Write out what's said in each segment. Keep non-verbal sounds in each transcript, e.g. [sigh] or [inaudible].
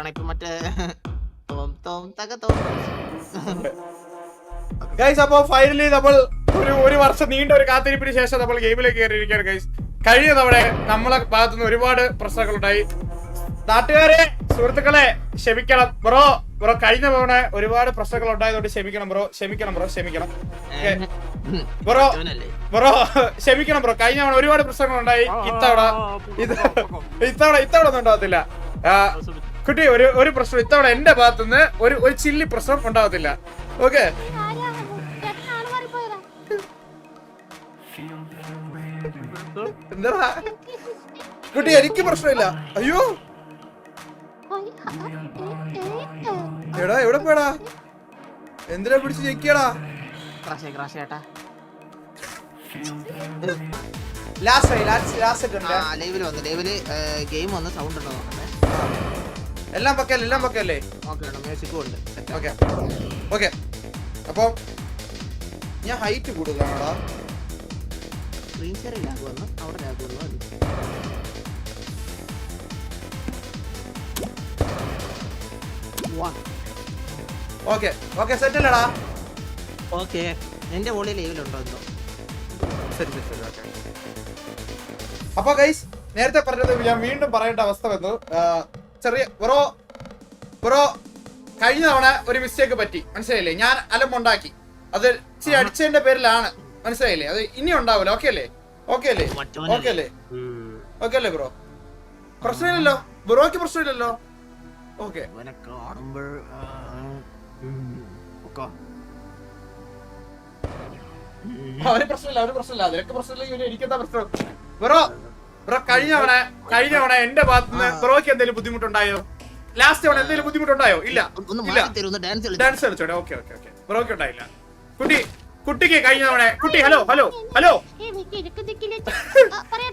പാട്ടാണ് ഇപ്പൊ മറ്റേ തോം തോം തക തോം ഗൈസ് അപ്പൊ ഫൈനലി നമ്മൾ ഒരു ഒരു വർഷം നീണ്ട ഒരു കാത്തിരിപ്പിന് ശേഷം നമ്മൾ ഗെയിമിലേക്ക് കയറിയിരിക്കുകയാണ് ഗൈസ് കഴിഞ്ഞ തവണ നമ്മളെ ഭാഗത്തുനിന്ന് ഒരുപാട് പ്രശ്നങ്ങളുണ്ടായി നാട്ടുകാരെ സുഹൃത്തുക്കളെ ക്ഷമിക്കണം ബ്രോ ബ്രോ കഴിഞ്ഞ തവണ ഒരുപാട് പ്രശ്നങ്ങൾ ഉണ്ടായതുകൊണ്ട് ക്ഷമിക്കണം ബ്രോ ക്ഷമിക്കണം ബ്രോ ക്ഷമിക്കണം. ബ്രോ ബ്രോ ക്ഷമിക്കണം ബ്രോ കഴിഞ്ഞ തവണ ഒരുപാട് പ്രശ്നങ്ങൾ ഉണ്ടായി ഇത്തവണ ഇത് ഇത്തവണ ഇത്തവണ ഒന്നും ഉണ്ടാകത്തില്ല കുട്ടി ഒരു ഒരു പ്രശ്നം. ഇത്തവണ എന്റെ ഭാഗത്തുനിന്ന് ഒരു ഒരു ചില്ലി പ്രശ്നം ഉണ്ടാവത്തില്ല. ഓക്കെ. എന്താ? കുട്ടി എനിക്ക് പ്രശ്നമില്ല. അയ്യോ. എടാ എവിടെ പോടാ എന്തിനാ പിടിച്ച് ഞെക്കിയടാ? ലാസ്റ്റ് ലാസ്റ്റ് ലാസ്റ്റ് ആ ലൈവിൽ വന്നു. ലൈവിൽ ഗെയിം വന്ന് സൗണ്ട് ഉണ്ടോ? എല്ലാം പക്കല്ലേ എല്ലാം പക്കല്ലേ ഓക്കെ ഓക്കെ ഓക്കെ. അപ്പൊ ഞാൻ ഹൈറ്റ് കൂടുതലാണോടാ. ഓക്കെ ഓക്കെ സെറ്റ് അല്ലടാ. ഓക്കെ എന്റെ ലൈവിലുണ്ടോ എന്തോ? ശരി ശരി ശരി ഓക്കെ അപ്പൊ ഗൈസ് നേരത്തെ പറഞ്ഞത് ഞാൻ വീണ്ടും പറയേണ്ട അവസ്ഥ വന്നു. ചെറിയ ബ്രോ ബ്രോ കഴിഞ്ഞ തവണ ഒരു മിസ്റ്റേക്ക് പറ്റി. മനസ്സിലായില്ലേ? ഞാൻ അലമ്പുണ്ടാക്കി അത് ഇച്ചിരി അടിച്ചതിന്റെ പേരിലാണ്. മനസ്സിലായില്ലേ? അത് ഇനി ഉണ്ടാവില്ല ഓക്കെ അല്ലേ? ഓക്കെ അല്ലേ? ഓക്കെ അല്ലേ. ഓക്കെ അല്ലേ ബ്രോ? പ്രശ്നമില്ലല്ലോ? ബ്രോക്ക് പ്രശ്നമില്ലല്ലോ? ഓക്കെ. അവന് പ്രശ്നമില്ല അവന് പ്രശ്നമില്ല. അതിനൊക്കെ പ്രശ്നമില്ല. ഇവന് എനിക്കെന്താ പ്രശ്നം? ബ്രോ ബ്രോ കഴിഞ്ഞ തവണ കഴിഞ്ഞ തവണ എന്റെ ഭാഗത്തുനിന്ന് ബ്രോക്ക് എന്തെങ്കിലും ബുദ്ധിമുട്ടുണ്ടായോ? ലാസ്റ്റ് തവണ എന്തെങ്കിലും ബുദ്ധിമുട്ടുണ്ടായോ? ഇല്ല. ഒന്ന് ഇല്ല. ഡാൻസ് കളി ഡാൻസ് കളിച്ചോടെ ഓക്കെ ഓക്കെ ഓക്കെ. ബ്രോക്ക് ഉണ്ടായില്ല. കുട്ടി കുട്ടിക്ക് കഴിഞ്ഞ തവണ കുട്ടി ഹലോ ഹലോ ഹലോ.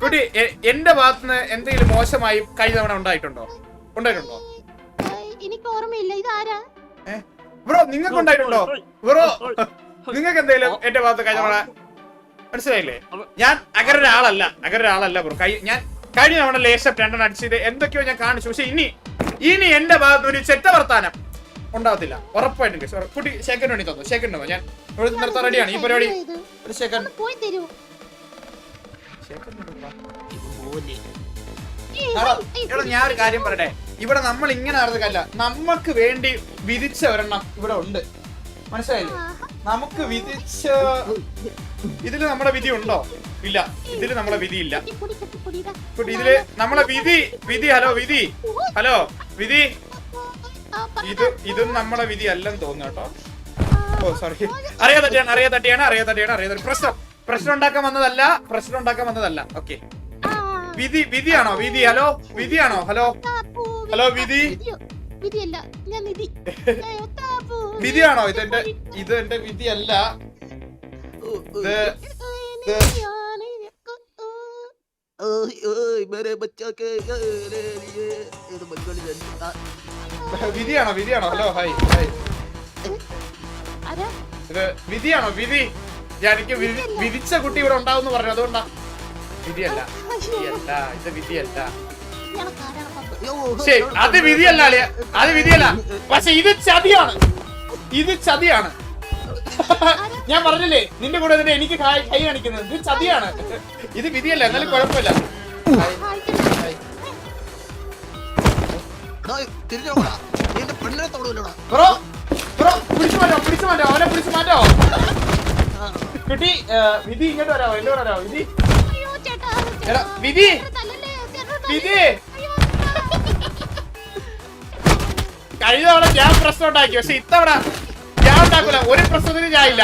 കുട്ടി എന്റെ ഭാഗത്ത് നിന്ന് എന്തെങ്കിലും മോശമായി കഴിഞ്ഞ തവണ ഉണ്ടായിട്ടുണ്ടോ? ഉണ്ടായിട്ടുണ്ടോ? എനിക്ക് ഓർമ്മയില്ല. ഇതാരാ? ബ്രോ നിങ്ങൾക്ക് ഉണ്ടായിട്ടുണ്ടോ ബ്രോ നിങ്ങൾക്ക് എന്തെങ്കിലും എന്റെ ഭാഗത്ത് കഴിഞ്ഞ തവണ മനസ്സിലായില്ലേ? ഞാൻ അങ്ങനെ ഒരാളല്ല അങ്ങനെ ഒരാളല്ല ബ്രോ കൈ ഞാൻ കഴിഞ്ഞ തവണ ലേശം രണ്ടെണ്ണം അടിച്ചത് എന്തൊക്കെയോ ഞാൻ കാണിച്ചു. പക്ഷെ ഇനി ഇനി എന്റെ ഭാഗത്ത് ഒരു ചെറ്റ വർത്താനം ഉണ്ടാവത്തില്ല. ഉറപ്പായിട്ടും കുട്ടി സെക്കൻഡ് വേണ്ടി തന്നു സെക്കൻഡ് തന്നു ഞാൻ ഇവിടെ നിർത്താൻ റെഡിയാണ്. ഈ പരിപാടി ഒരു എടാ ഞാൻ ഒരു കാര്യം പറയട്ടെ. ഇവിടെ നമ്മൾ ഇങ്ങനെ നടന്നതല്ല നമുക്ക് വേണ്ടി വിധിച്ച ഒരെണ്ണം ഇവിടെ ഉണ്ട്. മനസ്സിലായില്ലേ? നമുക്ക് വിധിച്ച ഇതിൽ നമ്മുടെ വിധി ഉണ്ടോ? ഇല്ല. ഇതിൽ നമ്മളെ വിധി ഇല്ല. ഇതിൽ നമ്മളെ വിധി വിധി ഹലോ വിധി. ഹലോ വിധി. ഇത് ഇതും നമ്മളെ വിധി അല്ലെന്ന് തോന്നുന്നു കേട്ടോ. ഓ സോറി അറിയാ തട്ടിയാണ് അറിയാ തട്ടിയാണ് അറിയാ തട്ടിയാണ് അറിയാ തട്ടി. പ്രശ്നം പ്രശ്നം ഉണ്ടാക്കാൻ വന്നതല്ല പ്രശ്നം ഉണ്ടാക്കാൻ വന്നതല്ല. ഓക്കെ. വിധി വിധിയാണോ? വിധി ഹലോ വിധിയാണോ? ഹലോ. ഹലോ, വിധി? വിധിയല്ല ഞാൻ നിധി. [laughs] വിധിയാണോ? ഇത് ഇതെന്റെ ഇത് എന്റെ വിധിയല്ല. നിധിയാണ് എനിക്ക്. ഓയ്, ഓയ്, മേരെ ബച്ചാക്കെ, ഏ, ഏ, ഏ, ഇത് ബംഗാളി. വിധിയാണോ വിധിയാണോ? Hello hi hi? ഇത് വിധിയാണോ? വിധി. എനിക്ക് വിധി വിധിച്ച കുട്ടി ഇവിടെ ഉണ്ടാവും പറഞ്ഞു. അതുകൊണ്ടാ. വിധിയല്ല വിധിയല്ല ഇത് വിധിയല്ല. ശരി അത് വിധിയല്ല അത് വിധിയല്ല. പക്ഷെ ഇത് ചതിയാണ്. ഇത് ചതിയാണ്. [laughs] ഞാൻ പറഞ്ഞില്ലേ നിന്റെ കൂടെ തന്നെ എനിക്ക് കൈ കൈ കാണിക്കുന്നത്. ഇത് ചതിയാണ്. ഇത് വിധിയല്ല എന്നാലും കുഴപ്പമില്ല. ബ്രോ ബ്രോ പിടിച്ചു മാറ്റോ പിടിച്ചു മാറ്റോ അവനെ പിടിച്ചു മാറ്റോ. കുട്ടി വിധി ഇങ്ങോട്ട് വരാമോ എന്റെ കൂടെ വരാമോ വിധി? കഴിഞ്ഞ തവണ ഞാൻ പ്രശ്നം ഉണ്ടാക്കി പക്ഷെ ഇത്തവണ ഞാൻ ഉണ്ടാക്കൂല ഒരു പ്രശ്നത്തിന് ഞാൻ ഇല്ല.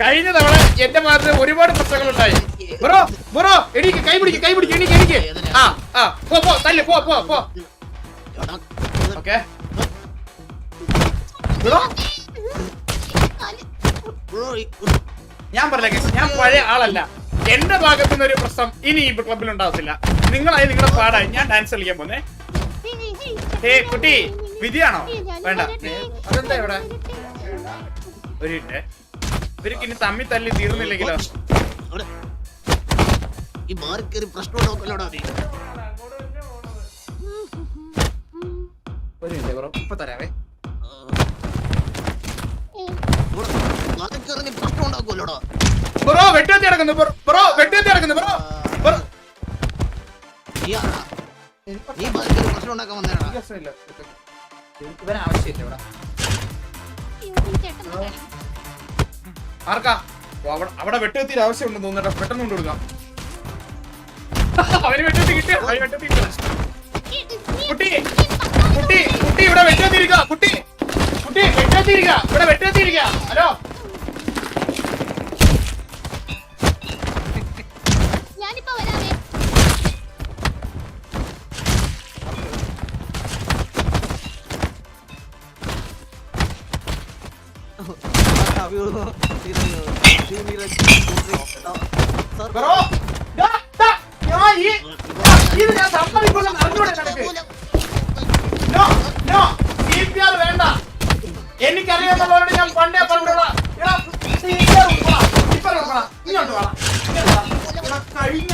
കഴിഞ്ഞ തവണ എന്റെ ഭാഗത്ത് ഒരുപാട് പ്രശ്നങ്ങൾ ഉണ്ടായി ബ്രോ ബ്രോ എണീക്ക് കൈ പിടിക്ക് കൈ പിടിക്ക് എണീക്ക് എണീക്ക്. ആ ആ പോ പോ തല്ല് പോ പോ പോ. ഓക്കെ. ബ്രോ. ഞാൻ പറഞ്ഞ ഞാൻ പഴയ ആളല്ല. എന്റെ ഭാഗത്തുനിന്ന് ഒരു പ്രശ്നം ഇനി ഈ ക്ലബിൽ ഉണ്ടാവത്തില്ല. നിങ്ങളായി നിങ്ങളുടെ പാടായി ഞാൻ ഡാൻസ് കളിക്കാൻ പോന്നെ. ഏ കുട്ടി വിധിയാണോ? വേണ്ട. അതെന്താ ഇവിടെ? ഒരു മിനിറ്റ് ഇവർക്ക് ഇനി തമ്മി തല്ലി തീർന്നില്ലെങ്കിലോ? ഇവിടെ. ഈ മാറി കയറി പ്രശ്നം നോക്കല്ലോടാ നീ? ഒരു മിനിറ്റ് ബ്രോ ഇപ്പൊ തരാവേ. പ്രശ്നം ഉണ്ടാക്കുമല്ലോടാ ബ്രോ വെട്ടുകത്തി കിടക്കുന്നു ബ്രോ ബ്രോ വെട്ടുകത്തി കിടക്കുന്നു ബ്രോ. പ്രശ്നം ഉണ്ടാക്കാൻ ഇവൻ ആവശ്യമില്ല ഇവിടെ. ആർക്കാ? ഓ, അവിടെ വെട്ടുകത്തിന്റെ ആവശ്യമുണ്ടെന്ന് തോന്നട്ടെ പെട്ടെന്ന് കൊണ്ടുകൊടുക്കാം അവന് കിട്ടിയ? കുട്ടി കുട്ടി കുട്ടി ഇവിടെ കുട്ടി കുട്ടി ഇവിടെ ഹലോ? ബ്രോ ദാ, ദാ, ഞാൻ ഈ ഇത് ഞാൻ നിനക്ക്. No no C P R വേണ്ട. ഞാൻ പണ്ടേ പറഞ്ഞോളാ എടാ, CPR കൊടുക്കടാ, CPR കൊടുക്കടാ. ഇങ്ങോട്ട് ഇങ്ങോട്ട് വാ. എടാ, കഴിഞ്ഞ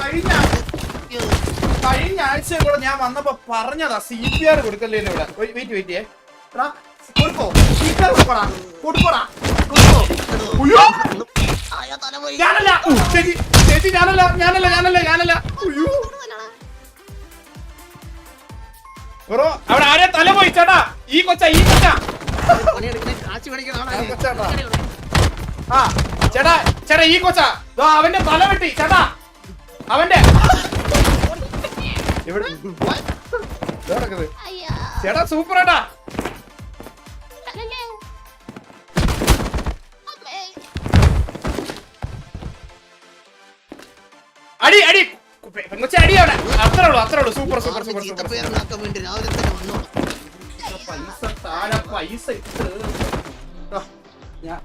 കഴിഞ്ഞ കഴിഞ്ഞ ആഴ്ച കൂടെ ഞാൻ വന്നപ്പോ പറഞ്ഞതാ സി പി ആർ കൊടുക്കല്ലേ ഇവിടെ. വെയിറ്റ് വെയിറ്റ് എടാ കൊടുക്കോ. സി പി ആർ കൊടുക്കടാ. കൊടുക്കടാ. ഉയ്യോ ഞാനല്ല. ചേച്ചി ചേച്ചി ഞാനല്ല. ഞാനല്ല ഞാനല്ല ഞാനല്ല. അയ്യോ. ബ്രോ അവിടെ ആരെ തല പോയി ചേട്ടാ ഈ കൊച്ച. ഈ കൊച്ച ആ, ചേട്ടാ ചേട്ടാ ഈ കൊച്ച. അവന്റെ തല വെട്ടി ചേട്ടാ. അവന്റെ. എവിടെ. അയ്യാ. ചേട്ടാ സൂപ്പർ ഏട്ടാ അടി അടി. പെങ്കൊച്ച അടി അവിടെ. അത്രേ ഉള്ളൂ അത്രേ ഉള്ളൂ. സൂപ്പർ സൂപ്പർ സൂപ്പർ സൂപ്പർ ചീത്തപ്പേരുണ്ടാക്കാൻ വേണ്ടി രാവിലെ തന്നെ വന്നു പൈസ താഴെ പൈസ ഇട്ട് ഞാൻ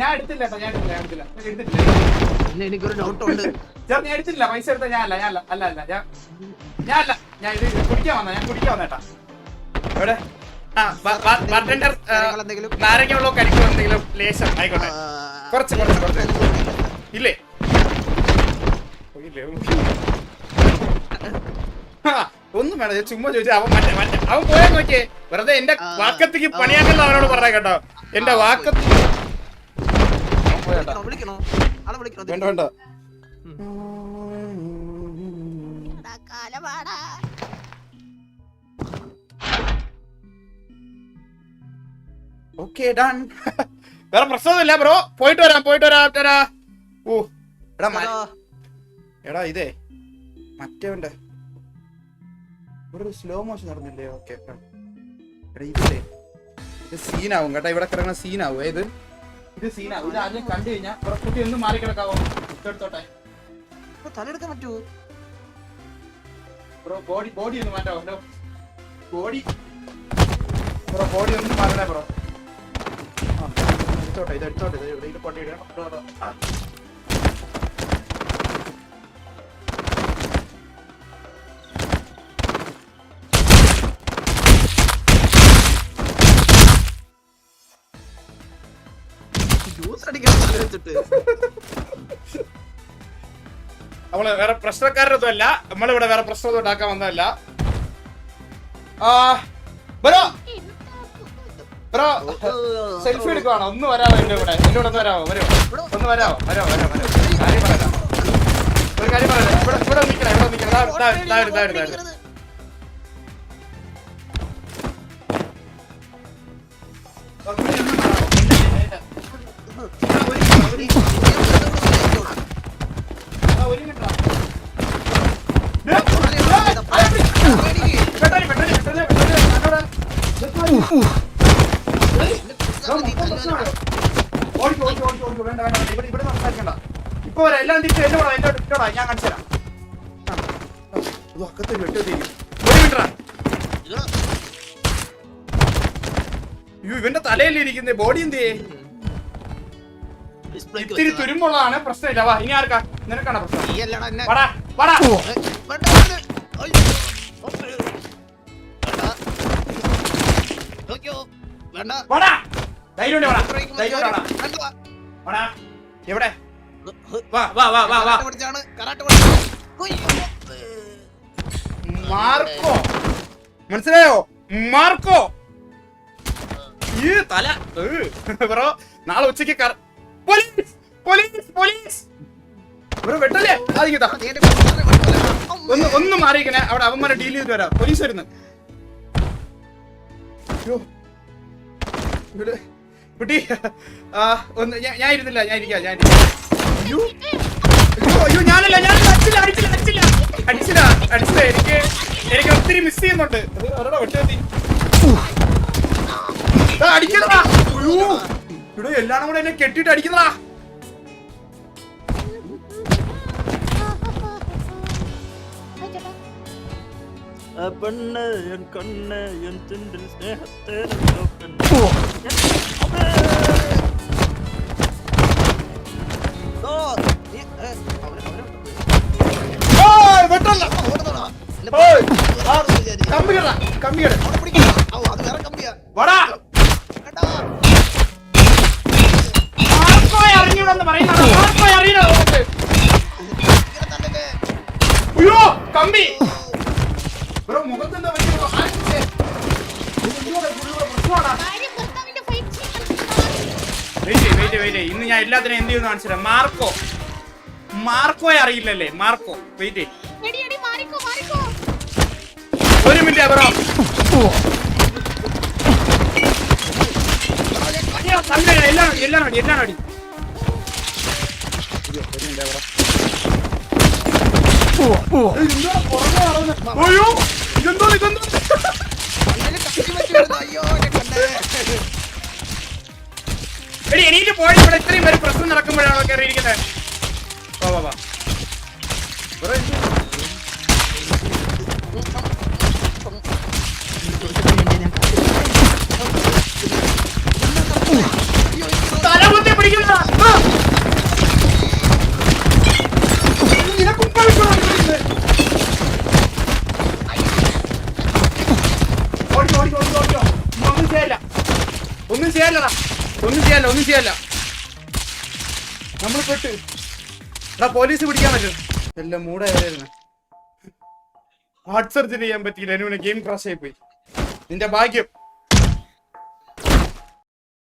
ഞാൻ എടുത്തില്ല കേട്ടോ ഞാൻ എടുത്തില്ല ഞാൻ എടുത്തില്ല ഒരു പിന്നെ എനിക്കൊരു ഡൗട്ട് ഉണ്ട്. ഞാൻ എടുത്തില്ല പൈസ എടുത്ത ഞാൻ അല്ല ഞാൻ അല്ല അല്ല അല്ല. ഞാൻ ഞാൻ അല്ല. ഞാൻ ഇത് കുടിക്കാൻ വന്ന ഞാൻ കുടിക്കാൻ വന്നേട്ടാ എവിടെ? ആ ബാർട്ടൻഡർ കാര്യങ്ങൾ എന്തെങ്കിലും? നാരങ്ങ വെള്ളമോ കരിക്കോ എന്തെങ്കിലും ലേശം ആയിക്കോട്ടെ. കുറച്ച് കുറച്ച് കുറച്ച്. ഇല്ലേ? ഒന്നും വേണം ചുമ്മാ ചോദിച്ചാ അവൻ മറ്റേ മറ്റേ അവൻ പോയാൽ നോക്കിയേ. വെറുതെ എന്റെ വാക്കത്തേക്ക്. പണിയാക്കല്ല അവനോട് പറഞ്ഞ കേട്ടോ. എന്റെ വാക്കത്ത് വേണ്ട വേണ്ട. ഓക്കെ ഡൺ [laughs] വേറെ പ്രശ്നമൊന്നുമില്ല ബ്രോ പോയിട്ട് വരാം പോയിട്ട് വരാം ഓ എടാ. എടാ ഇതേ. മറ്റേവന്റെ. ഒരു സ്ലോ മോഷൻ നടന്നില്ലേ? ഓക്കെ എടാ ഇതില്ലേ ഇത് സീനാവും കേട്ടോ. ഇവിടെ കിടക്കണ സീനാവും ഏത്? ഇത് സീനാവും ഇത് ആദ്യം കണ്ടു കഴിഞ്ഞാൽ ഇവിടെ കുട്ടി ഒന്ന് മാറി കിടക്കാവോ? എടുത്തോട്ടെ. തലെടുക്കാൻ പറ്റുമോ ബ്രോ ബോഡി ബോഡി ഒന്ന് മാറ്റാവോ ബോഡി ബ്രോ ബോഡി ഒന്ന് മാറണേ ബ്രോ. ആ എടുത്തോട്ടെ ഇത് എടുത്തോട്ടെ ഇത് ഇവിടെ ഇത് വെച്ചിട്ട്. നമ്മൾ വേറെ പ്രശ്നക്കാരൊന്നും അല്ല. നമ്മളിവിടെ വേറെ പ്രശ്നമൊന്നും ഉണ്ടാക്കാൻ വന്നതല്ല. സെൽഫി എടുക്കുവാണോ? ഒന്ന് വരാമോ എന്റെ കൂടെ? എന്റെ കൂടെ ഒന്ന് വരാമോ വരോ. ഒന്ന് വരാമോ വരോ വരോ വരോ. കാര്യം പറയാം ഒരു കാര്യം പറയാം ഇവിടെ ഇവിടെ നിൽക്കണം ഇവിടെ നിൽക്കണം. ഒന്ന് ഇപ്പൊ എല്ലാം തിരിച്ചു എന്റെ കൂടെ എന്റെ ഇട്ടോടാ ഞാൻ കാണിച്ചു തരാം ആ. ഇത് ഒക്കത്തെ വെട്ടി ഒരു മിനിറ്റ് അയ്യോ ഇവന്റെ തലയിൽ ഇരിക്കുന്ന ബോഡി എന്ത് ചെയ്യേ ഇത്തിരി തുരുമ്പുള്ളതാണ് പ്രശ്നമില്ല. വാ ഇനി ആർക്കാ? നിനക്കാണ് പ്രശ്നം? വാടാ വാടാ. വേണ്ട വാടാ. ധൈര്യം വാടാ. ധൈര്യം വാടാ. വേണ്ട. വാടാ. എവിടെ? വാ വാ വാ വാ വാ. മാർക്കോ. മനസ്സിലായോ? മാർക്കോ. ഈ തല ബ്രോ നാളെ ഉച്ചയ്ക്ക് കറ- പോലീസ് പോലീസ് പോലീസ്. ബ്രോ വെട്ടല്ലേ? ആദ്യം നീ എന്റെ കൂട്ടുകാരനെ ഒന്ന് ഒന്ന് മാറിയിക്കണേ അവിടെ അവന്മാരെ ഡീൽ ചെയ്ത് വരാം. പോലീസ് വരുന്നു. അയ്യോ. ഇവിടെ കുട്ടി ആ ഒന്ന് ഞാൻ ഇരുന്നില്ല ഞാൻ ഇരിക്കാം ഞാൻ. അയ്യോ. അയ്യോ ഞാനല്ല ഞാൻ അടിച്ചില്ല അടിച്ചില്ല അടിച്ചില്ല. അടിച്ചില്ല അടിച്ചില്ല എനിക്ക് എനിക്ക് ഒത്തിരി മിസ് ചെയ്യുന്നുണ്ട്. അത് വെട്ടി അടിക്കണടാ അയ്യോ ഇവിടെ എല്ലാം കൂടെ എന്നെ കെട്ടിട്ട് അടിക്കുന്നതാ. പെണ്ണ് എൻ കണ്ണ് എൻ ചുണ്ടിൽ സ്നേഹത്തെ ഓ, നീ, ഏ, അവനെ- അവനെ വിട്ടു. ഓയ്, വെട്ടല്ല ഓടുന്നോടാ. ഇല്ല, ഓയ്, ആ, ആ, വിചാരിച്ചു. കമ്പിയടാ കമ്പിയട അവിടെ പിടിക്കടാ. ഔ, അത് വേറെ കമ്പിയാ. വാടാ കേട്ടാ? മാർക്കോയെ അറിഞ്ഞൂടെന്ന് പറയുന്നതാ മാർക്കോയെ അറിയണോ നമുക്ക് ഇങ്ങനെ തന്നെയല്ലേ? അയ്യോ കമ്പി ബ്രോ മുഖത്തെന്താ പറ്റിയത്? ആർക്കില്ലേ? ഇത് എന്തുവാടാ പുള്ളിയുടെ പ്രശ്നമാടാ? ഭാര്യ ഭർത്താവിന്റെ ഫൈറ്റ് ചെയ്യാൻ Wait ചെയ്യ്, wait ചെയ്യ്, wait ചെയ്യ്. ഇന്ന് ഞാൻ എല്ലാത്തിനും എന്ത് ചെയ്യുന്ന കാണിച്ചു തരാം മാർക്കോ. മാർക്കോയെ അറിയില്ലല്ലേ? മാർക്കോ വെയിറ്റ് ഒരു മിനിറ്റ് ബ്രോ. എല്ലാം എല്ലാം അടി എല്ലാം അടി. ഒരു മിനിറ്റ് ബ്രോ. അയ്യോ ഇതെന്തോ ഇതെന്തോ? എടി എനിക്ക് പോയി ഇവിടെ ഇത്രയും പേര് പ്രശ്നം നടക്കുമ്പോഴാണോ കയറിയിരിക്കുന്നത് വാ വാ വാ ബ്രോ, എന്ത്? അയ്യോ, എനിക്ക് തല കുത്തി പിടിക്കുന്നതാ. ആ. നിനക്കും കളിക്കണോ ഇത്? ഓടിക്കോ, ഓടിക്കോ, ഓടിക്കോ, ഓടിക്കോ. ഒന്നും ചെയ്യല്ല ഒന്നും ചെയ്യല്ലടാ ഒന്നും ചെയ്യാല്ല ഒന്നും ചെയ്യാല്ല നമ്മൾ പെട്ട്. എടാ പോലീസ് പിടിക്കാൻ പറ്റും. എല്ലാം മൂടായിരുന്നു ഹാർട്ട് സർജറി ചെയ്യാൻ പറ്റിയില്ല. എന്നെ ഗെയിം ക്രാഷ് ആയി പോയി. നിന്റെ ഭാഗ്യം.